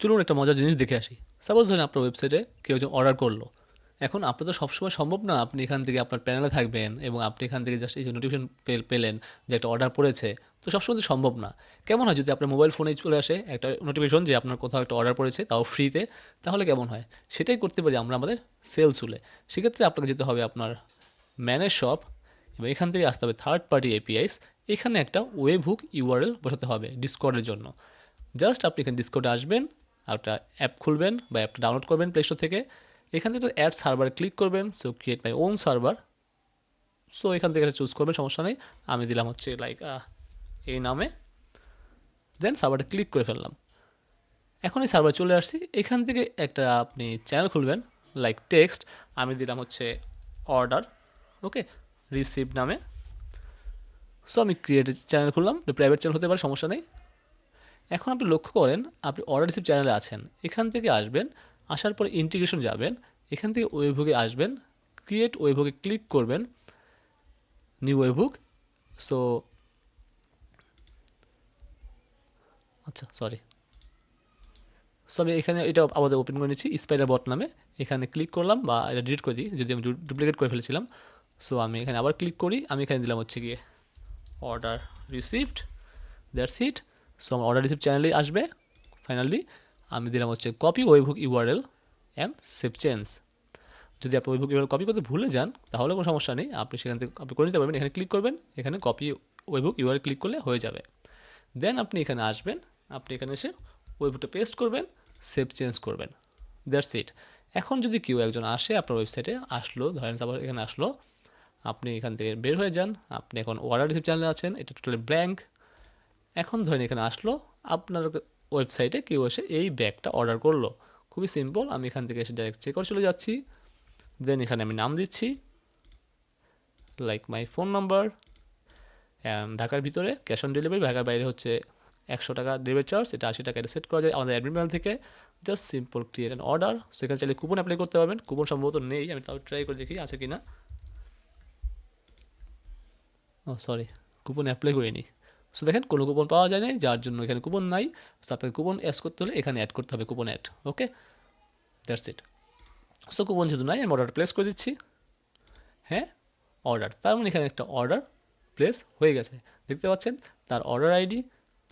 চলুন একটা মজার জিনিস দেখে আসি। সাপোজ ধরেন আপনার ওয়েবসাইটে কেউ একজন অর্ডার করল। এখন আপনার তো সবসময় সম্ভব না আপনি এখান থেকে আপনার প্যানেলে থাকবেন এবং আপনি এখান থেকে জাস্ট এই যে নোটিফিকেশন পেলেন যে একটা অর্ডার পড়েছে, তো সবসময় তো সম্ভব না। কেমন হয় যদি আপনার মোবাইল ফোনে চলে আসে, একটা নোটিফিকেশন যে আপনার কোথাও একটা অর্ডার পড়েছে, তাও ফ্রিতে তাহলে কেমন হয়? সেটাই করতে পারি আমরা আমাদের সেলস হলে সেক্ষেত্রে আপনাকে যেতে হবে আপনার ম্যানেজ শপ এবং এখান থেকে আসতে হবে থার্ড পার্টি এপিআইস এখানে একটা ওয়েব হুক ইউআরএল বসাতে হবে ডিসকর্ডের জন্য। জাস্ট আপনি এখানে ডিসকর্ডে আসবেন একটা অ্যাপ খুলবেন বা অ্যাপটা ডাউনলোড করবেন প্লে স্টোর থেকে। এখান থেকে অ্যাড সার্ভারে ক্লিক করবেন। So create my own server so এখান থেকে চুজ করবেন, সমস্যা নেই। আমি দিলাম হচ্ছে লাইক এই নামে। দেন সার্ভারটা ক্লিক করে ফেললাম। এখন এই সার্ভার চলে আসছি। এখান থেকে একটা আপনি চ্যানেল খুলবেন লাইক টেক্সট আমি দিলাম হচ্ছে অর্ডার ওকে রিসিভ নামে। সো আমি ক্রিয়েট চ্যানেল খুললাম। প্রাইভেট চ্যানেল হতে পারে, সমস্যা নেই। এখন আপনি লক্ষ্য করেন, আপনি অর্ডার রিসিভ চ্যানেলে আছেন, এখান থেকে আসবেন, আসার পর ইন্টিগ্রেশন যাবেন, এখান থেকে ওয়েবুকে আসবেন ক্রিয়েট ওয়েবুকে ক্লিক করবেন নিউ ওয়েবুক সো আচ্ছা সরি সো আমি এখানে এটা আমাদের ওপেন করে নিচ্ছি স্পাইডার বট নামে, এখানে ক্লিক করলাম বা এটা ডিলিট করে দিই, যদি আমি ডুপ্লিকেট করে ফেলেছিলাম সো আমি এখানে আবার ক্লিক করি, আমি এখানে দিলাম হচ্ছে গিয়ে order received that's it so আমার অর্ডার রিসিভ চ্যানেলেই আসবে ফাইনালি আমি দিলাম হচ্ছে copy webhook URL and save change যদি আপনি ওয়েবুক ইউআরএল কপি করতে ভুলে যান, তাহলে কোনো সমস্যা নেই, আপনি সেখান থেকে আপনি করে নিতে পারবেন, এখানে ক্লিক করবেন, এখানে কপি ওয়েবুক ইউআরএল ক্লিক করলে হয়ে যাবে। দেন আপনি এখানে আসবেন, আপনি এখানে এসে ওয়েবুকটা পেস্ট করবেন সেভ চেঞ্জ করবেন। দ্যাটস ইট এখন যদি কেউ একজন আসে আপনার ওয়েবসাইটে আসলো, ধরেন তারপর এখানে আসলো, আপনি এখান থেকে বের হয়ে যান, আপনি এখন অর্ডার রিসিভ চ্যানেলে আছেন, এটা টোটালি ব্ল্যাঙ্ক এখন ধরেন এখানে আসলো, আপনার ওয়েবসাইটে কেউ এসে এই ব্যাগটা অর্ডার করল। খুবই সিম্পল আমি এখান থেকে এসে ডাইরেক্ট চেক করে চলে যাচ্ছি। দেন এখানে আমি নাম দিচ্ছি লাইক মাই ফোন নাম্বার ঢাকার ভিতরে ক্যাশ অন ডেলিভারি ঢাকার বাইরে হচ্ছে একশো টাকা ডেলিভারি চার্জ এটা আশি টাকা এটা সেট করা যায় আমাদের অ্যাডমিন থেকে। Just simple create and order সেখানে চাইলে কুপন অ্যাপ্লাই করতে পারবেন। কুপন সম্ভবত নেই, আমি তাও ট্রাই করে দেখি, আছে কি না ও সরি কুপন অ্যাপ্লাই করিনি। সো দেখেন, কোনো কুপন পাওয়া যায় না যার জন্য এখানে কুপন নাই। সো আপনাকে কুপন অ্যাড করতে হলে এখানে অ্যাড করতে হবে coupon add okay that's it so coupon যেহেতু নাই, আমি অর্ডার প্লেস করে দিচ্ছি। হ্যাঁ? অর্ডার তার মানে এখানে একটা অর্ডার প্লেস হয়ে গেছে। দেখতে পাচ্ছেন, তার অর্ডার আইডি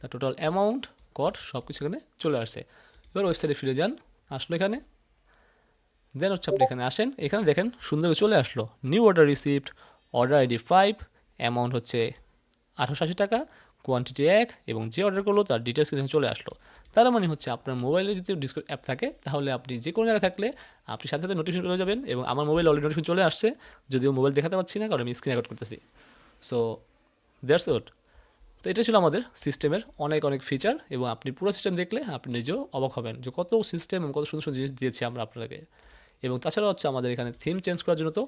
তার টোটাল অ্যামাউন্ট কট সব কিছু এখানে চলে আসছে। এবার ওয়েবসাইটে ফিরে যান, আসলো এখানে। দেন হচ্ছে আপনি এখানে আসেন। এখানে দেখেন, সুন্দর চলে আসলো। New order receipt order ID five amount হচ্ছে আঠারোশো আশি টাকা। কোয়ান্টিটি এক এবং যে অর্ডার করল তার ডিটেলস কিন্তু চলে আসলো। তার মানে হচ্ছে আপনার মোবাইলে যদি ডিসকাউন্ট অ্যাপ থাকে, তাহলে আপনি যে কোনো জায়গায় থাকলে আপনি সাথে সাথে নোটিফিকেশন করে যাবেন এবং আমার মোবাইল অলরেডি নোটিফিকেশন চলে আসছে, যদিও মোবাইল দেখাতে পারছি না কারণ আমি স্ক্রিন রেকর্ড করতেছি। সো দ্যাটস ওট তো এটা ছিল আমাদের সিস্টেমের অনেক অনেক ফিচার এবং আপনি পুরো সিস্টেম দেখলে আপনি নিজেও অবাক হবেন যে কত সিস্টেম এবং কত সুন্দর সুন্দর জিনিস দিয়েছি আমরা আপনাকে। এবং তাছাড়া হচ্ছে আমাদের এখানে থিম চেঞ্জ করার জন্য তো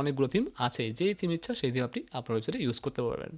অনেকগুলো থিম আছে যেই থিম ইচ্ছা সেই থিম আপনি আপনার ওয়েবসাইটে ইউজ করতে পারবেন।